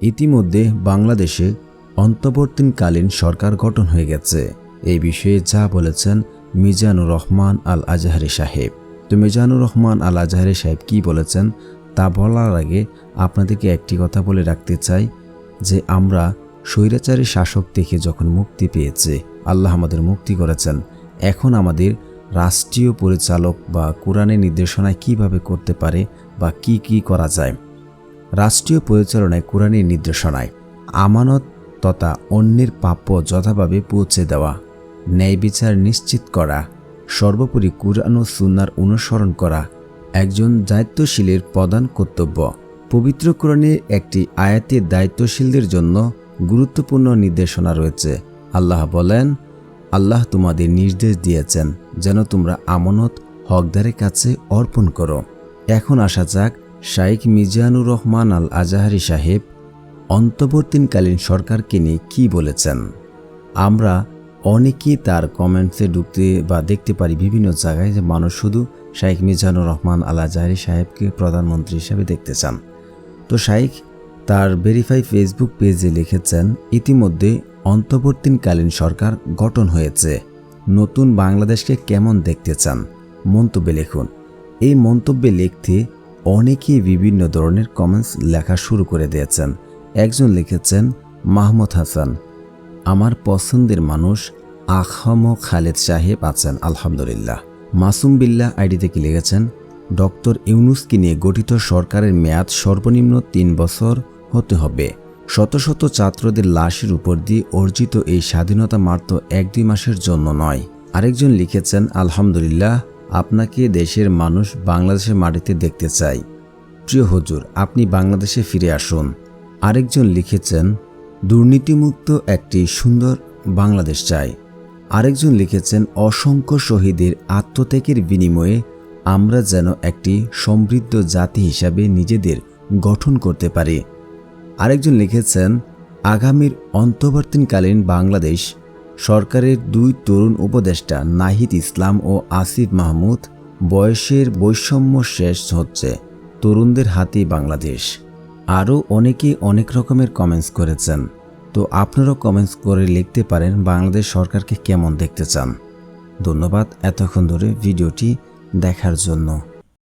ইতিমধ্যে বাংলাদেশে অন্তর্বর্তীকালীন সরকার গঠন হয়ে গেছে। এই বিষয়ে যা বলেছেন মিজানুর রহমান আল আজহারি সাহেব। তো মিজানুর রহমান আল আজহারি সাহেব কি বলেছেন তা বলার আগে আপনাদেরকে একটি কথা বলে রাখতে চাই যে আমরা স্বৈরাচারী শাসক থেকে যখন মুক্তি পেয়েছে, আল্লাহ আমাদের মুক্তি করেছেন, এখন আমাদের রাষ্ট্রীয় পরিচালক বা কোরআনের নির্দেশনায় কীভাবে করতে পারে বা কি কি করা যায়? রাষ্ট্রীয় পরিচালনায় কোরআনের নির্দেশনায় আমানত তথা অন্যের প্রাপ্য যথাভাবে পৌঁছে দেওয়া, ন্যায় বিচার নিশ্চিত করা, সর্বোপরি কুরআন ও সুন্নার অনুসরণ করা একজন দায়িত্বশীলের প্রধান কর্তব্য। পবিত্র কোরআনের একটি আয়াতের দায়িত্বশীলদের জন্য গুরুত্বপূর্ণ নির্দেশনা রয়েছে। আল্লাহ বলেন, আল্লাহ তোমাদের নির্দেশ দিয়েছেন যেন তোমরা আমানত হকদারের কাছে অর্পণ করো। এখন আসা যাক শাইখ মিজানুর রহমান আল আজাহারি সাহেব, অন্তর্বর্তীকালীন সরকারকে নিয়ে কী বলেছেন? আমরা অনেকেই তার কমেন্টসে ঢুকতে বা দেখতে পারি বিভিন্ন জায়গায় যে মানুষ শুধু শাইখ মিজানুর রহমান আল আজাহারি সাহেবকে প্রধানমন্ত্রী হিসেবে দেখতে চান। তো শাইখ তার ভেরিফাই ফেসবুক পেজে লিখেছেন, ইতিমধ্যে অন্তর্বর্তীকালীন সরকার গঠন হয়েছে। নতুন বাংলাদেশকে কেমন দেখতে চান? মন্তব্যে লিখুন। এই মন্তব্যে লিখতে অনেকেই বিভিন্ন ধরনের কমেন্টস লেখা শুরু করে দিয়েছেন। একজন লিখেছেন, মাহমুদ হাসান, আমার পছন্দের মানুষ আহম খালেদ সাহেব আছেন, আলহামদুলিল্লাহ। মাসুম বিল্লাহ আইডি থেকে লিখেছেন, ডক্টর ইউনুসকে নিয়ে গঠিত সরকারের মেয়াদ সর্বনিম্ন তিন বছর হতে হবে। শত শত ছাত্রদের লাশের উপর দিয়ে অর্জিত এই স্বাধীনতা মাত্র এক দুই মাসের জন্য নয়। আরেকজন লিখেছেন, আলহামদুলিল্লাহ আপনাকে দেশের মানুষ বাংলাদেশের মাটিতে দেখতে চাই। প্রিয় হুজুর, আপনি বাংলাদেশে ফিরে আসুন। আরেকজন লিখেছেন, দুর্নীতিমুক্ত একটি সুন্দর বাংলাদেশ চাই। আরেকজন লিখেছেন, অসংখ্য শহীদের আত্মত্যাগের বিনিময়ে আমরা যেন একটি সমৃদ্ধ জাতি হিসাবে নিজেদের গঠন করতে পারি। আরেকজন লিখেছেন, আগামীর অন্তর্বর্তীকালীন বাংলাদেশ সরকারের দুই তরুণ উপদেষ্টা নাহিদ ইসলাম ও আসিফ মাহমুদ বয়সের বৈষম্য শেষ হচ্ছে তরুণদের হাতেই বাংলাদেশ। আরও অনেকে অনেক রকমের কমেন্টস করেছেন। তো আপনারাও কমেন্টস করে লিখতে পারেন বাংলাদেশ সরকারকে কেমন দেখতে চান। ধন্যবাদ এতক্ষণ ধরে ভিডিওটি দেখার জন্য।